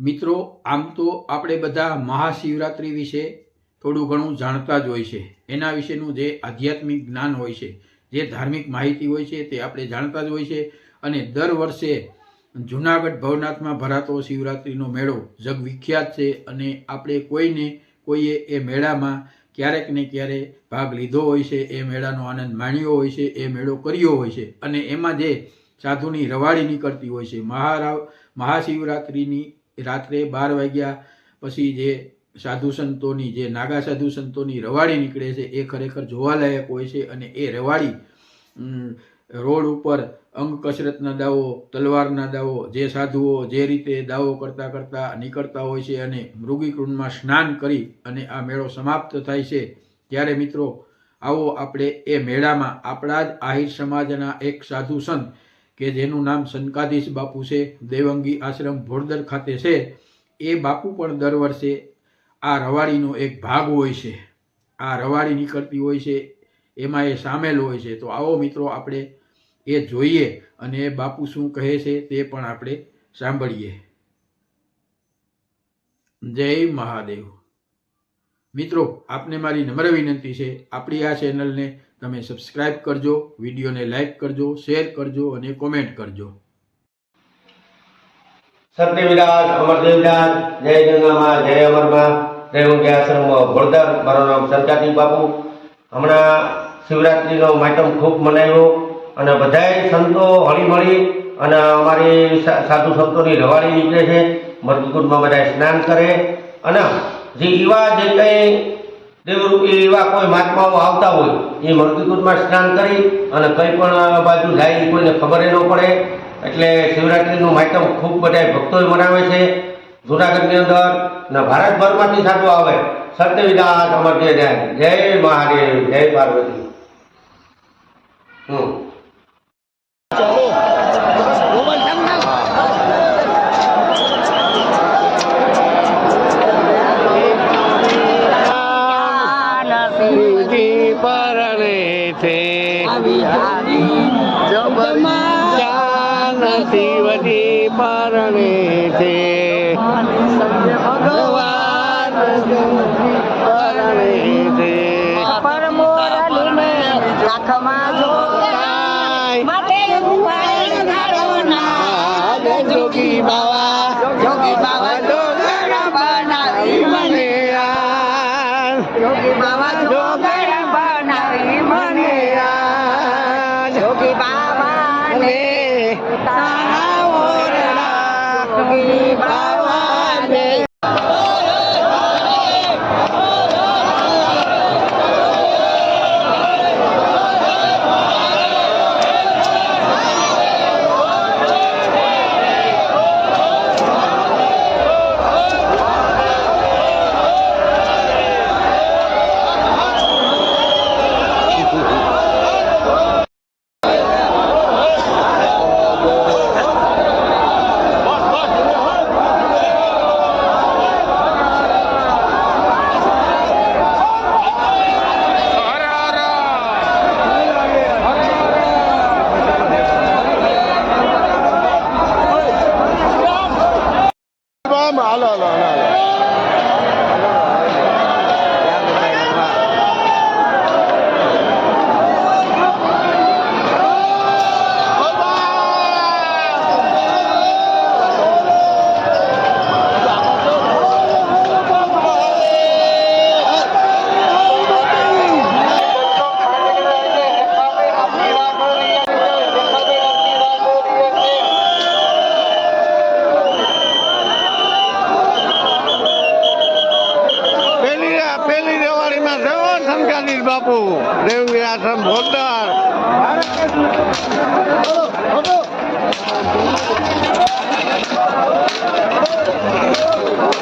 મિત્રો, આમ તો આપણે બધા મહાશિવરાત્રિ વિશે થોડું ઘણું જાણતા જ હોય છે. એના વિશેનું જે આધ્યાત્મિક જ્ઞાન હોય છે, જે ધાર્મિક માહિતી હોય છે તે આપણે જાણતા જ હોય છે. અને દર વર્ષે જુનાગઢ ભવનાથમાં ભરાતો શિવરાત્રિનો મેળો જગવિખ્યાત છે અને આપણે કોઈને, કોઈએ એ મેળામાં ક્યારેક ને ક્યારે ભાગ લીધો હોય છે, એ મેળાનો આનંદ માણ્યો હોય છે, એ મેળો કર્યો હોય છે. અને એમાં જે સાધુની રવાડી નીકળતી હોય છે, મહારાવ, મહાશિવરાત્રિની રાત્રે બાર વાગ્યા પછી જે સાધુ સંતોની, જે નાગા સાધુ સંતોની રવાડી નીકળે છે, એ ખરેખર જોવાલાયક હોય છે અને એ રવાડી રોડ ઉપર અંગ કસરતના દાવો, તલવારના દાવો, જે સાધુઓ જે રીતે દાવો કરતા કરતા નીકળતા હોય છે અને મૃગીકૃંડમાં સ્નાન કરી અને આ મેળો સમાપ્ત થાય છે, ત્યારે મિત્રો, આવો આપણે એ મેળામાં આપણા જ આહિર સમાજના એક સાધુ સંત કે જેનું નામ સંકાધીશ બાપુ છે, દેવંગી આશ્રમ ભોળદર ખાતે છે, એ બાપુ પણ દર વર્ષે આ રવાડીનો એક ભાગ હોય છે. આ રવાડી નીકળતી હોય છે, એમાં એ સામેલ હોય છે. તો આવો મિત્રો આપણે એ જોઈએ અને એ બાપુ શું કહે છે તે પણ આપણે સાંભળીએ. જય મહાદેવ. મિત્રો, આપને મારી નમ્ર વિનંતી છે, આપણી આ ચેનલને તમે સબસ્ક્રાઇબ કરજો, વિડીયોને લાઈક કરજો, શેર કરજો અને કોમેન્ટ કરજો. સત્યવિરાજ અમરદેવદાસ જય ગંગામાં જય અમરમાં રેવંગી આશ્રમમાં ભોળદાર મારું નામ સરકારી બાપુ. હમણાં શિવરાત્રિનો માતમ ખૂબ મનાવ્યો અને બધાય સંતો હળીમળી અને અમારી સાધુ સંતોની રવાડી નીકળે છે. મરકુકુંડમાં બધા સ્નાન કરે અને જે એવા જે કંઈ દેવરૂપી એવા કોઈ મહાત્માઓ આવતા હોય, એ મૃત્યુકૂટમાં સ્નાન કરી અને કંઈ પણ બાજુ જાય, કોઈને ખબર ન પડે. એટલે શિવરાત્રિનું માતમ ખૂબ બધા ભક્તોએ મનાવે છે. જુનાગઢની અંદર ને ભારતભરમાંથી સાધુ આવે. સત્યવિદાસ અમર જય જય જય મહાદેવ, જય પાર્વતી. હમ. શિવજી પરણે છે ભગવાન પરણે છે પરમોરલીને લાખમાં જોગાય. માટે ઉપાય ધારો. જોગી બાવા ઓરડા. જોગી શંકાદીશ બાપુ દેવગી આશ્રમ ભોરદાર Thank